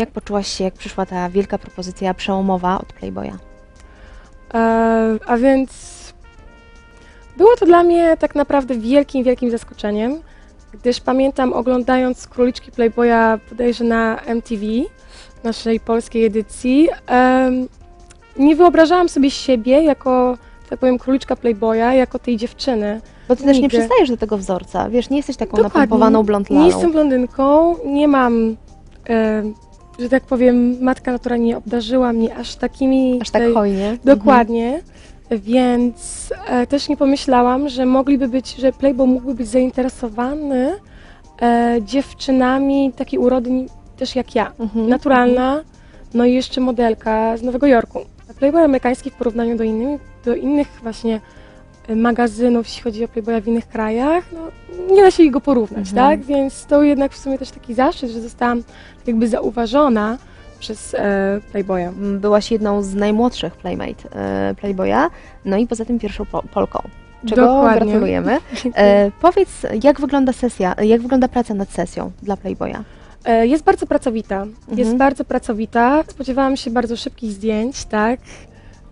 Jak poczułaś się, jak przyszła ta wielka propozycja przełomowa od Playboya? E, a więc było to dla mnie tak naprawdę wielkim, wielkim zaskoczeniem, gdyż pamiętam oglądając króliczki Playboya bodajże na MTV, naszej polskiej edycji, em, nie wyobrażałam sobie siebie jako, tak powiem, króliczka Playboya, jako tej dziewczyny. Bo ty też nie Nigdy. przystajesz do tego wzorca, wiesz, nie jesteś taką Dokładnie. napompowaną blond Nie lalą. jestem blondynką, nie mam, e, że tak powiem, matka natura nie obdarzyła mnie aż takimi... Aż tak hojnie. Dokładnie. Więc e, też nie pomyślałam, że mogliby być, że Playboy mógłby być zainteresowany e, dziewczynami takiej urody też jak ja. Mhm. Naturalna, no i jeszcze modelka z Nowego Jorku. Playboy amerykański w porównaniu do, innymi, do innych właśnie magazynów, jeśli chodzi o Playboya w innych krajach, no, nie da się go porównać, Mhm. tak? Więc to jednak w sumie też taki zaszczyt, że zostałam jakby zauważona przez e, Playboya. Mhm. Byłaś jedną z najmłodszych Playmate e, Playboya, no i poza tym pierwszą po Polką. Czego Dokładnie. gratulujemy. E, powiedz, jak wygląda sesja, jak wygląda praca nad sesją dla Playboya? E, Jest bardzo pracowita. Jest Mhm. bardzo pracowita. Spodziewałam się bardzo szybkich zdjęć, tak?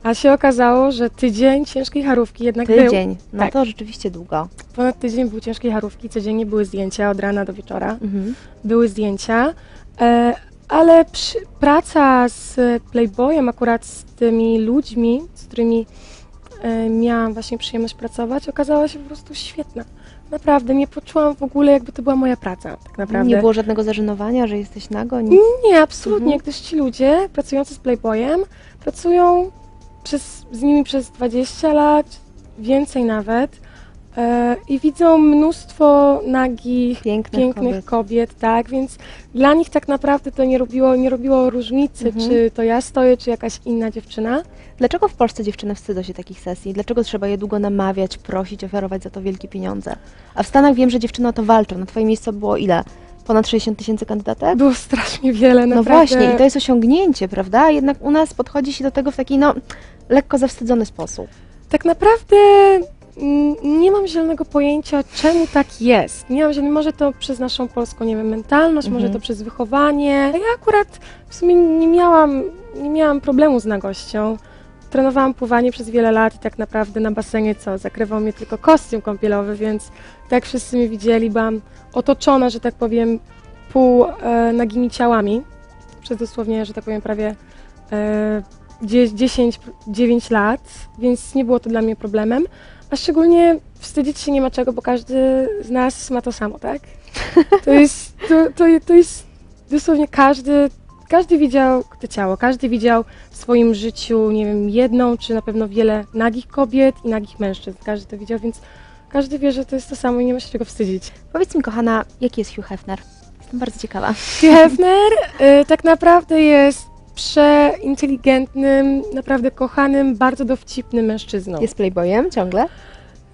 A się okazało, że tydzień ciężkiej harówki jednak był. Tydzień, no Tak. to rzeczywiście długo. Ponad tydzień był ciężkiej harówki, codziennie były zdjęcia od rana do wieczora. Mhm. Były zdjęcia. E, ale przy, praca z Playboyem, akurat z tymi ludźmi, z którymi e, miałam właśnie przyjemność pracować, okazała się po prostu świetna. Naprawdę, nie poczułam w ogóle, jakby to była moja praca, tak naprawdę. Nie było żadnego zażenowania, że jesteś nago? Nic. Nie, absolutnie, Mhm. gdyż ci ludzie pracujący z Playboyem pracują przez, z nimi przez 20 lat, więcej nawet e, i widzą mnóstwo nagich, Pięknych, pięknych kobiet. kobiet. tak, więc dla nich tak naprawdę to nie robiło, nie robiło różnicy, Mhm. czy to ja stoję, czy jakaś inna dziewczyna. Dlaczego w Polsce dziewczyny wstydzą się takich sesji? Dlaczego trzeba je długo namawiać, prosić, oferować za to wielkie pieniądze? A w Stanach wiem, że dziewczyny o to walczą. Na twoje miejsce było ile? Ponad 60 tysięcy kandydatek? Było strasznie wiele, No naprawdę. właśnie, i to jest osiągnięcie, prawda? Jednak u nas podchodzi się do tego w taki, no, lekko zawstydzony sposób. Tak naprawdę mm, nie mam zielonego pojęcia, czemu tak jest. Nie mam zielonego, może to przez naszą polską, nie wiem, mentalność, Mhm. może to przez wychowanie. Ja akurat w sumie nie miałam, nie miałam problemu z nagością. Trenowałam pływanie przez wiele lat i tak naprawdę na basenie co, zakrywał mnie tylko kostium kąpielowy, więc tak wszyscy mnie widzieli, byłam otoczona, że tak powiem, pół e, nagimi ciałami. Przez dosłownie, że tak powiem, prawie e, 10-9 lat, więc nie było to dla mnie problemem. A szczególnie wstydzić się nie ma czego, bo każdy z nas ma to samo, tak? To jest, to, to, to jest dosłownie każdy, każdy widział to ciało, każdy widział w swoim życiu, nie wiem, jedną czy na pewno wiele nagich kobiet i nagich mężczyzn. Każdy to widział, więc każdy wie, że to jest to samo i nie ma się czego wstydzić. Powiedz mi, kochana, jaki jest Hugh Hefner? Jestem bardzo ciekawa. Hugh Hefner y, tak naprawdę jest przeinteligentnym, naprawdę kochanym, bardzo dowcipnym mężczyzną. Jest Playboyem ciągle?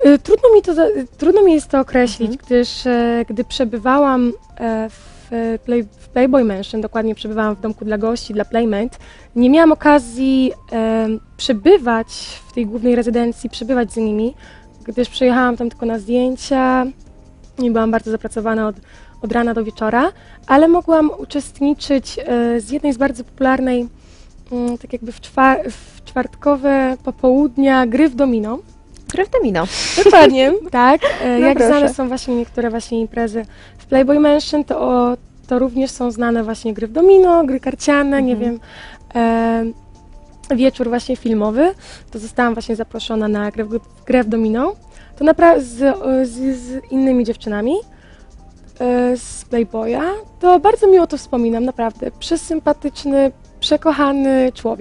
Y, Trudno mi, to, y, trudno mi jest to określić, Mhm. gdyż e, gdy przebywałam e, w, play, w Playboy Mansion, dokładnie przebywałam w domku dla gości, dla Playmate, nie miałam okazji e, przebywać w tej głównej rezydencji, przebywać z nimi, gdyż przyjechałam tam tylko na zdjęcia i byłam bardzo zapracowana od, od rana do wieczora, ale mogłam uczestniczyć e, z jednej z bardzo popularnej, mm, tak jakby w, czwar- w czwartkowe popołudnia gry w domino. Krew domino. Dokładnie, tak. E, No Jak proszę. znane są właśnie niektóre właśnie imprezy w Playboy Mansion, to, o, to również są znane właśnie gry w domino, gry karciane, nie Mhm. wiem, e, wieczór właśnie filmowy. To zostałam właśnie zaproszona na grę, w- grę w domino. To naprawdę z, z, z innymi dziewczynami z Playboya. To bardzo miło to wspominam, naprawdę. Przesympatyczny, przekochany człowiek.